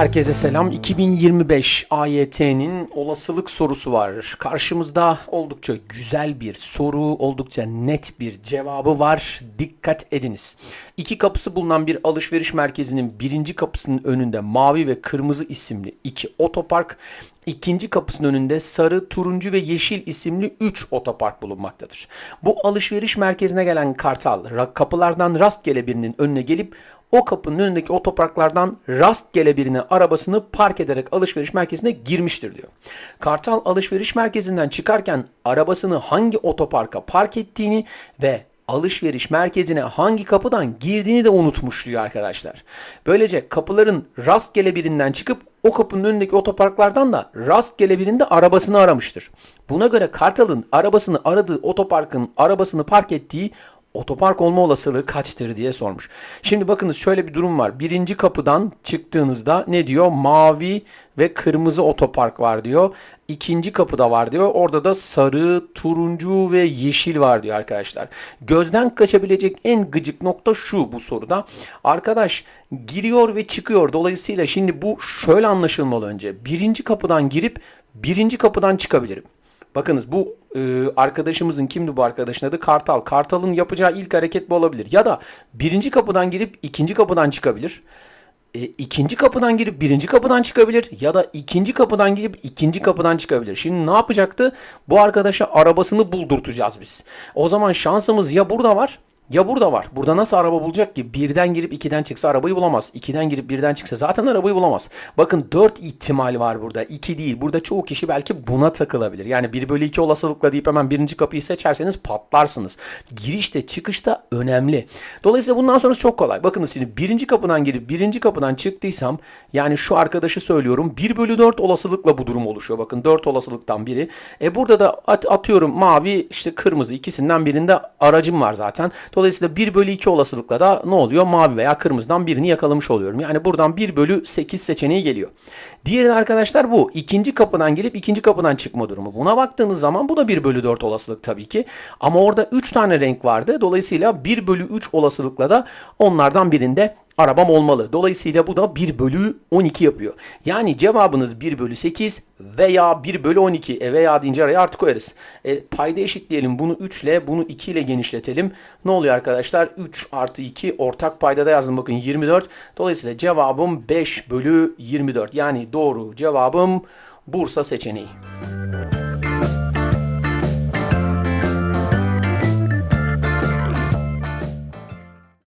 herkese selam. 2025 AYT'nin olasılık sorusu var. Karşımızda oldukça güzel bir soru, oldukça net bir cevabı var. Dikkat ediniz. İki kapısı bulunan bir alışveriş merkezinin birinci kapısının önünde mavi ve kırmızı isimli iki otopark, ikinci kapısının önünde sarı, turuncu ve yeşil isimli 3 otopark bulunmaktadır. Bu alışveriş merkezine gelen kartal kapılardan rastgele birinin önüne gelip o kapının önündeki otoparklardan rastgele birine arabasını park ederek alışveriş merkezine girmiştir diyor. Kartal alışveriş merkezinden çıkarken arabasını hangi otoparka park ettiğini ve alışveriş merkezine hangi kapıdan girdiğini de unutmuş diyor arkadaşlar. Böylece kapıların rastgele birinden çıkıp o kapının önündeki otoparklardan da rastgele birinde arabasını aramıştır. Buna göre Kartal'ın arabasını aradığı otoparkın arabasını park ettiği otopark olma olasılığı kaçtır diye sormuş. Şimdi bakınız şöyle bir durum var. Birinci kapıdan çıktığınızda ne diyor? Mavi ve kırmızı otopark var diyor. İkinci kapıda var diyor. Orada da sarı, turuncu ve yeşil var diyor arkadaşlar. Gözden kaçabilecek en gıcık nokta şu bu soruda. Arkadaş giriyor ve çıkıyor. Dolayısıyla şimdi bu şöyle anlaşılmalı önce. Birinci kapıdan girip birinci kapıdan çıkabilirim. Bakınız bu e, arkadaşımızın kimdi bu arkadaşın adı? Kartal. Kartal'ın yapacağı ilk hareket bu olabilir. Ya da birinci kapıdan girip ikinci kapıdan çıkabilir. E, ikinci kapıdan girip birinci kapıdan çıkabilir. Ya da ikinci kapıdan girip ikinci kapıdan çıkabilir. Şimdi ne yapacaktı? Bu arkadaşa arabasını buldurtacağız biz. O zaman şansımız ya burada var ya burada var. Burada nasıl araba bulacak ki? Birden girip ikiden çıksa arabayı bulamaz. İkiden girip birden çıksa zaten arabayı bulamaz. Bakın dört ihtimal var burada. iki değil. Burada çoğu kişi belki buna takılabilir. Yani 1 bölü 2 olasılıkla deyip hemen birinci kapıyı seçerseniz patlarsınız. Girişte çıkışta önemli. Dolayısıyla bundan sonrası çok kolay. Bakınız şimdi birinci kapıdan girip birinci kapıdan çıktıysam yani şu arkadaşı söylüyorum 1 bölü 4 olasılıkla bu durum oluşuyor. Bakın 4 olasılıktan biri. E burada da at, atıyorum mavi işte kırmızı ikisinden birinde aracım var zaten. Dolayısıyla 1 bölü 2 olasılıkla da ne oluyor? Mavi veya kırmızıdan birini yakalamış oluyorum. Yani buradan 1 bölü 8 seçeneği geliyor. Diğeri de arkadaşlar bu. İkinci kapıdan gelip ikinci kapıdan çıkma durumu. Buna baktığınız zaman bu da 1 bölü 4 olasılık tabii ki. Ama orada 3 tane renk vardı. Dolayısıyla 1 bölü 3 olasılıkla da onlardan birinde arabam olmalı. Dolayısıyla bu da 1 bölü 12 yapıyor. Yani cevabınız 1 bölü 8 veya 1 bölü 12. E veya deyince araya artı koyarız. E, payda eşitleyelim. Bunu 3 ile bunu 2 ile genişletelim. Ne oluyor arkadaşlar? 3 artı 2 ortak paydada yazdım. Bakın 24. Dolayısıyla cevabım 5 bölü 24. Yani doğru cevabım Bursa seçeneği.